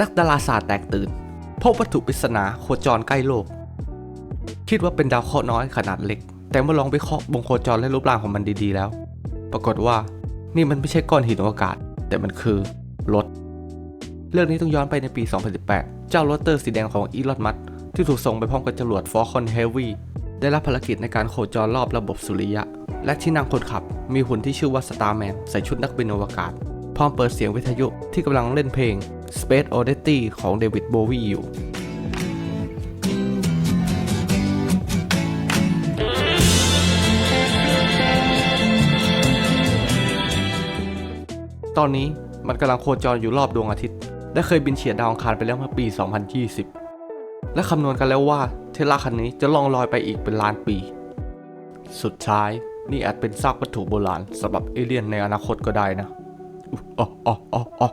นักดาราศาสตร์แตกตื่น พบวัตถุปริศนาโคจรใกล้โลก คิดว่าเป็นดาวเคราะห์น้อยขนาดเล็ก แต่เมื่อลองไปเคาะวงโคจรและรูปร่างของมันดีๆแล้ว ปรากฏว่านี่มันไม่ใช่ก้อนหินอวกาศ แต่มันคือรถ เรื่องนี้ต้องย้อนไปในปี 2018 เจ้ารถเตอร์สีแดงของอีลอนมัสที่ถูกส่งไปพร้อมกับจรวด Falcon Heavy ได้รับภารกิจในการโคจรรอบระบบสุริยะ และที่นั่งคนขับ มีหุ่นที่ชื่อว่า Starman ใส่ชุดนักบินอวกาศ พร้อมเปิดเสียงวิทยุที่กำลังเล่นเพลง Space Oddity ของเดวิดโบวีอยู่ตอนนี้มันกำลังโคจรอยู่รอบดวงอาทิตย์ และเคยบินเฉียดดาวอังคารไปแล้วเมื่อปี 2020 และคำนวณกันแล้วว่าเทสลาคันนี้จะล่องลอยไปอีกเป็นล้านปี สุดท้ายนี่อาจเป็นซากวัตถุโบราณสำหรับเอเลี่ยนในอนาคตก็ได้นะอ๋ออ๋ออ๋อ